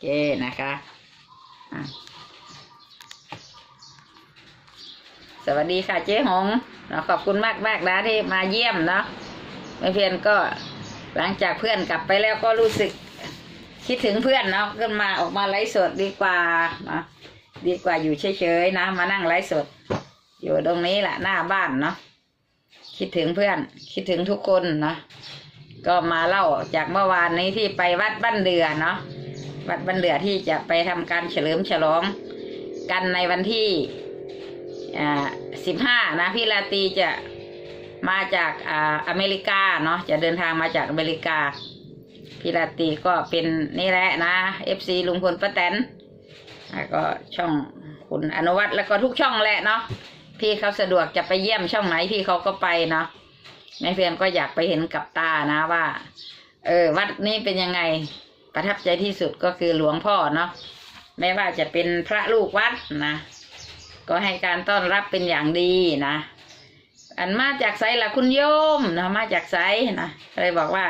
เคนะคะสวัสดีค่ะเจ๊หงเนาขอบคุณมากมากนะที่มาเยี่ยมเนาะแม่เพียนก็หลังจากเพื่อนกลับไปแล้วก็รู้สึกคิดถึงเพื่อนเนาะขึ้นมาออกมาไลฟ์สดดีกว่าเนาะดีกว่าอยู่เฉยๆนะ มานั่งไลฟ์สด อยู่ตรงนี้แหละหน้าบ้านเนาะคิดถึงเพื่อน คิดถึงทุกคนเนาะก็มาเล่าจากเมื่อวานนี้ที่ไปวัดบ้านเดือเนาะ วัดบ้านเดือที่จะไปทำการเฉลิมฉลองกันในวันที่อ่าสิบห้านะพี่ลาตีจะมาจากอ่าอเมริกาเนาะจะเดินทางมาจากอเมริกาพี่ลาตีก็เป็นนี่แหละนะเอฟซีลุงพลป้าแตนแล้วก็ช่องคุณอนุวัตแล้วก็ทุกช่องแหละเนาะพี่เขาสะดวกจะไปเยี่ยมช่องไหนพี่เขาก็ไปเนาะแม่เพียนก็อยากไปเห็นกับตานะว่า เออ วัดนี้เป็นยังไง ประทับใจที่สุดก็คือหลวงพ่อเนาะไม่ว่าจะเป็นพระลูกวัดนะ ก็ให้การต้อนรับเป็นอย่างดีนะ อันมาจากไซละคุณโยมนะมาจากไซนะเลยบอกว่า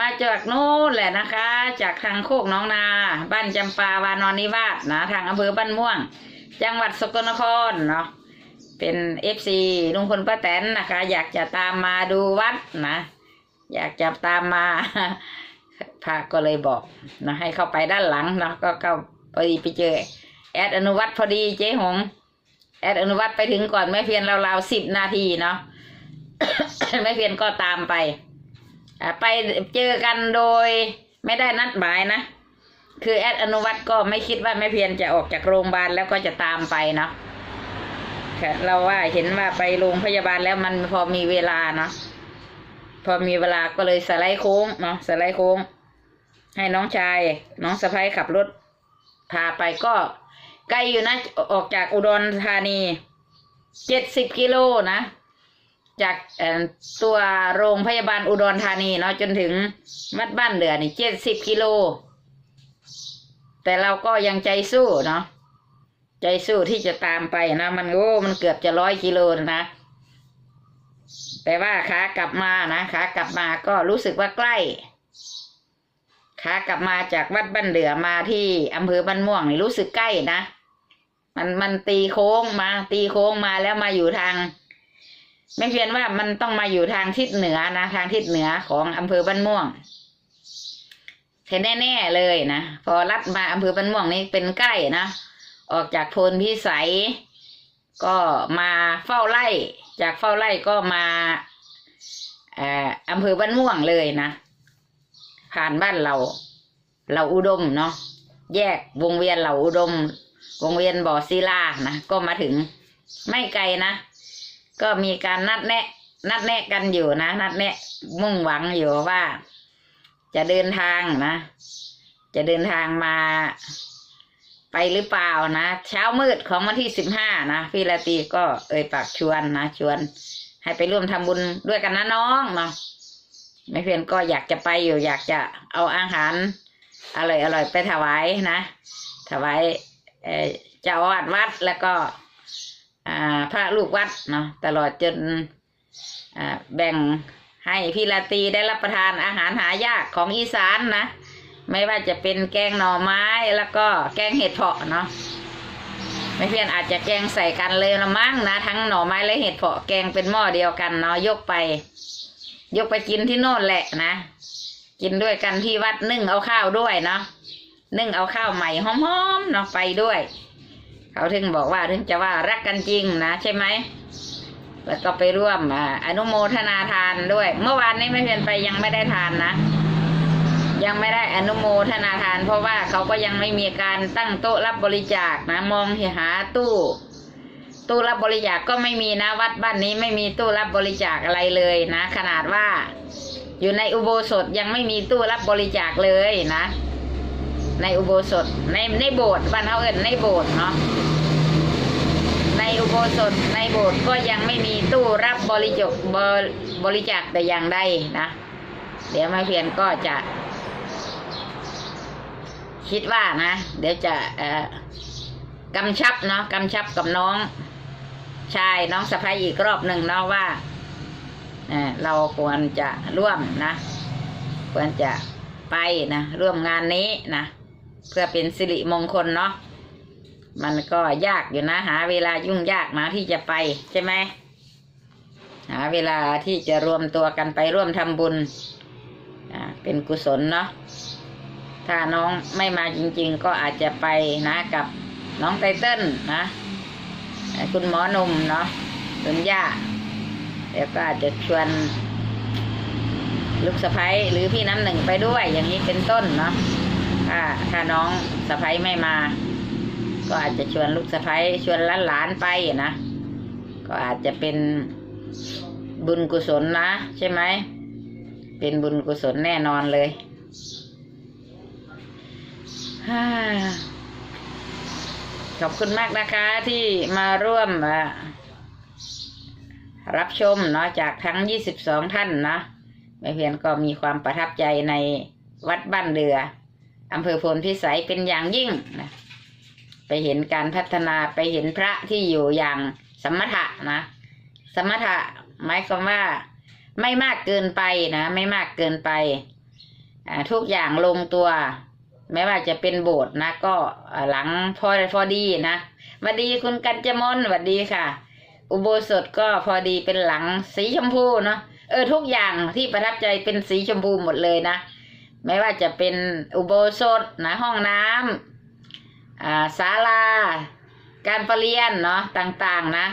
มาจากโน่นแหละนะคะ จากทางโคกน้องนา บ้านจำปาวานอนนิวาสนะ ทางอำเภอบ้านม่วง จังหวัดสกลนครเนาะเป็นเอฟซีลุงพลป้าแตนนะคะ อยากจะตามมาดูวัดนะ อยากจะตามมา พระก็เลยบอกนะให้เข้าไปด้านหลังเนาะก็เข้าพอดีไปเจอ แอดอนุวัตพอดีเจ๊หง แอดอนุวัตไปถึงก่อนแม่เพียนราวๆสิบนาทีเนาะแม่เพียนก็ตามไปไปเจอกันโดยไม่ได้นัดหมายนะคือแอดอนุวัตก็ไม่คิดว่าแม่เพียรจะออกจากโรงพยาบาลแล้วก็จะตามไปเนาะเราว่าเห็นว่าไปโรงพยาบาลแล้วมันพอมีเวลาเนาะ พอมีเวลาก็เลยสไลด์โค้งเนาะสไลด์โค้ง ให้น้องชาย น้องสะพ้ายขับรถ พาไปก็ไกลอยู่นะ ออกจากอุดรธานีเจ็ดสิบกิโลนะ จากตัวโรงพยาบาลอุดรธานีเนาะจนถึงวัดบ้านเดือนี่เจ็ดสิบกิโล แต่เราก็ยังใจสู้เนาะใจสู้ที่จะตามไปนะ มันโอ้มันเกือบจะร้อยกิโลนะ แต่ว่าขากลับมานะขากลับมาก็รู้สึกว่าใกล้ขากลับมาจากวัดบ้านเดือมาที่อำเภอบ้านม่วงนี่รู้สึกใกล้นะมันมันตีโค้งมา ตีโค้งมาแล้วมาอยู่ทางไม่เพียนว่ามันต้องมาอยู่ทางทิศเหนือนะ ทางทิศเหนือของอำเภอบ้านม่วงเห็นแน่ๆเลยนะพอลัดมาอำเภอบ้านม่วงนี่เป็นใกล้นะออกจากโพนพิสัย ก็มาเฝ้าไร่ จากเฝ้าไร่ก็มาเอ่ออำเภอบ้านม่วงเลยนะ ผ่านบ้านเรา เราอุดมเนาะแยกวงเวียนเราอุดม วงเวียนบ่อศิลานะก็มาถึงไม่ไกลนะก็มีการนัดแนะ นัดแนะกันอยู่นะ นัดแนะมุ่งหวังอยู่ว่า จะเดินทางนะ จะเดินทางมา ไปหรือเปล่านะ เช้ามืดของวันที่สิบห้านะพี่ลาตีก็เอ่ยปากชวนนะชวน ให้ไปร่วมทำบุญด้วยกันนะน้องเนาะไม่เพียนก็อยากจะไปอยู่ อยากจะเอาอาหารอร่อยอร่อยไปถวายนะถวายเอ่อเจ้าอาวาสวัดแล้วก็อ่าพระลูกวัดเนาะตลอดจนอ่าแบ่งให้พี่ลาตีได้รับประทานอาหารหายากของอีสานนะ ไม่ว่าจะเป็นแกงหน่อไม้แล้วก็แกงเห็ดเผาะเนาะไม่เพียนอาจจะแกงใส่กันเลยละมั้งนะทั้งหน่อไม้และเห็ดเผาะแกงเป็นหม้อเดียวกันเนาะยกไป ยกไปกินที่โน่นแหละนะกินด้วยกันที่วัดนึ่งเอาข้าวด้วยเนาะนึ่งเอาข้าวใหม่หอมๆเนาะไปด้วย เขาถึงบอกว่าถึงจะว่ารักกันจริงนะใช่ไหมแล้วก็ไปร่วมออนุโมทนาทานด้วย เมื่อวานนี้ไม่เพียนไปยังไม่ได้ทานนะ ยังไม่ได้อนุโมทนาทาน เพราะว่าเขาก็ยังไม่มีการตั้งโต๊ะรับบริจาคนะมองหาตู้ตู้รับบริจาคก็ไม่มีนะวัดบ้านนี้ไม่มีตู้รับบริจาคอะไรเลยนะ ขนาดว่า อยู่ในอุโบสถยังไม่มีตู้รับบริจาคเลยนะ ในอุโบสถในในโบสถ์บ้านเขาเอิ้นในโบสถ์เนาะในอุโบสถในโบสถ์ก็ยังไม่มีตู้รับบริจาคบบริจาคแต่อย่างใดนะ เดี๋ยวมาเพียนก็จะ คิดว่านะ เดี๋ยวจะกำชับเนาะกำชับกับน้องชายน้องสะพ้ายอีกรอบหนึ่งเนาะว่าเราควรจะร่วมนะ ควรจะไปนะร่วมงานนี้นะเพื่อเป็นสิริมงคลเนาะมันก็ยากอยู่นะ หา เวลายุ่งยากนะที่จะไปใช่ไหมหาเวลาที่จะรวมตัวกันไปร่วมทำบุญเป็นกุศลเนาะ ถ้าน้องไม่มาจริง ๆ ก็อาจจะไปนะกับน้องไตเติ้ลนะคุณหมอหนุ่มเนาะคุณย่าแล้วก็อาจจะชวน ลูกสะพ้ยหรือพี่น้ำหนึ่งไปด้วย อย่างนี้เป็นต้นเนาะถ้าถ้าน้องสะพ้ยไม่มา ก็อาจจะชวนลูกสะพ้ยชวนหลานๆไปนะก็อาจจะเป็นบุญกุศลนะ ใช่ไหมเป็นบุญกุศลแน่นอนเลย ขอบคุณมากนะคะที่มาร่วมรับชมเนาะจากทั้ง 22 ท่านนะแม่เพียนก็มีความประทับใจในวัดบ้านเดืออำเภอพลพิสัยเป็นอย่างยิ่งนะไปเห็นการพัฒนาไปเห็นพระที่อยู่อย่างสมถะนะ สมถะหมายความว่าไม่มากเกินไปนะ ไม่มากเกินไปทุกอย่างลงตัว ไม่ว่าจะเป็นโบสถ์นะ ก็หลังพอพอดีนะสวัสดีคุณกัญจมนสวัสดีค่ะ อุโบสถก็พอดีเป็นหลังสีชมพูเนาะเออทุกอย่างที่ประทับใจเป็นสีชมพูหมดเลยนะไม่ว่าจะเป็นอุโบสถนะห้องน้ำอ่าศาลา การประเรียนเนาะต่างๆนะ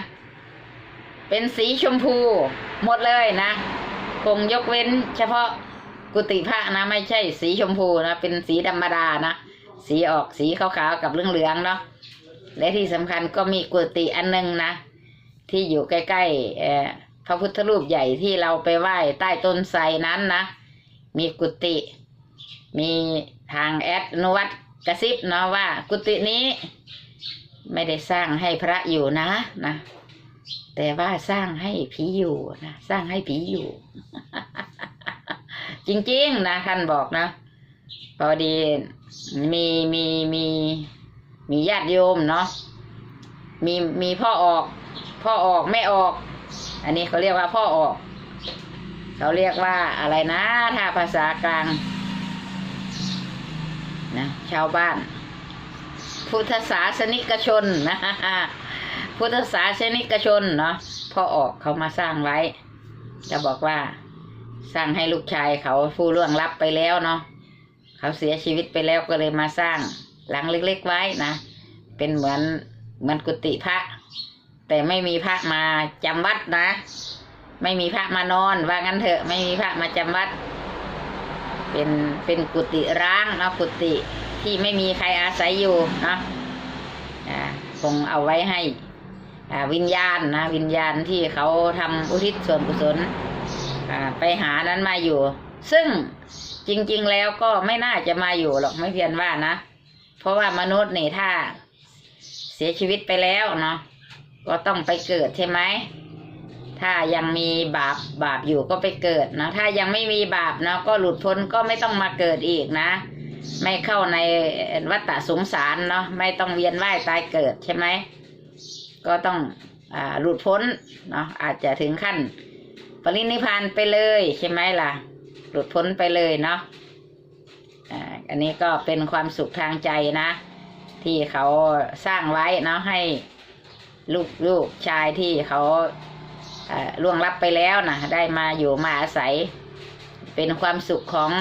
เป็นสีชมพูหมดเลยนะ คงยกเว้นเฉพาะ กุฏิพระนะไม่ใช่สีชมพูนะเป็นสีธรรมดานะสีออกสีขาวๆกับเหลืองๆเนาะและที่สำคัญก็มีกุฏิอันหนึงนะที่อยู่ใกล้ๆพระพุทธรูปใหญ่ที่เราไปไหว้ใต้ต้นไทรนั้นนะมีกุฏิมีทางแอดนวัตกระซิบเนาะว่า กุฏินี้ ไม่ได้สร้างให้พระอยู่นะนะแต่ว่าสร้างให้ผีอยู่นะสร้างให้ผีอยู่ จริง ๆ นะท่านบอกนะพอดีมีมีมีมีญาติโยมเนาะมีมีพ่อออก พ่อออกไม่ออก อันนี้เขาเรียกว่าพ่อออก เขาเรียกว่าอะไรนะ ถ้าภาษากลางนะชาวบ้าน พุทธศาสนิกชนนะพุทธศาสนิกชนเนาะพ่อออกเขามาสร้างไว้ จะบอกว่า สร้างให้ลูกชายเขาผู้ล่วงลับไปแล้วเนาะเขาเสียชีวิตไปแล้วก็เลยมาสร้างหลังเล็ก ๆ ไว้นะเป็นเหมือนเหมือนกุฏิพระ แต่ไม่มีพระมาจำวัดนะ ไม่มีพระมานอน ว่างั้นเถอะไม่มีพระมาจำวัด เป็นเป็นกุฏิร้างเนาะกุฏิที่ไม่มีใครอาศัยอยู่เนาะอ่าคงเอาไว้ให้อ่าวิญญาณนะ วิญญาณที่เขาทำอุทิศส่วนกุศล ไปหานั้นมาอยู่ ซึ่งจริง ๆ แล้วก็ไม่น่าจะมาอยู่หรอกไม่เพียนว่านะ เพราะว่ามนุษย์นี่ถ้า เสียชีวิตไปแล้วเนาะก็ต้องไปเกิดใช่ไหมถ้ายังมีบาปบาปอยู่ก็ไปเกิดนะถ้ายังไม่มีบาปเนาะก็หลุดพ้นก็ไม่ต้องมาเกิดอีกนะ ไม่เข้าในวัฏสงสารเนาะไม่ต้องเวียนว่ายตายเกิดใช่ไหมก็ต้องอหลุดพ้นเนาะอาจจะถึงขั้น ปรินิพานไปเลยใช่ไหมล่ะ หลุดพ้นไปเลยเนาะอ่าอันนี้ก็เป็นความสุขทางใจนะ ที่เขาสร้างไว้เนาะให้ลูกลูกชายที่เขาล่วงลับไปแล้วนะได้มาอยู่มาอาศัย เป็นความสุขของ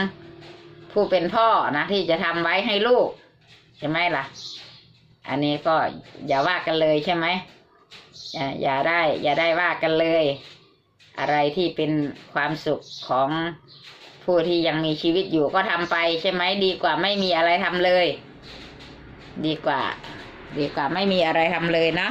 ผู้เป็นพ่อนะที่จะทำไว้ให้ลูกใช่ไหมล่ะ อันนี้ก็อย่าว่ากันเลยใช่ไหมอ่าอย่าได้ อย่าได้ว่ากันเลย อะไรที่เป็นความสุขของผู้ที่ยังมีชีวิตอยู่ก็ทำไปใช่ไหมดีกว่าไม่มีอะไรทำเลย ดีกว่า ดีกว่าไม่มีอะไรทำเลยนะ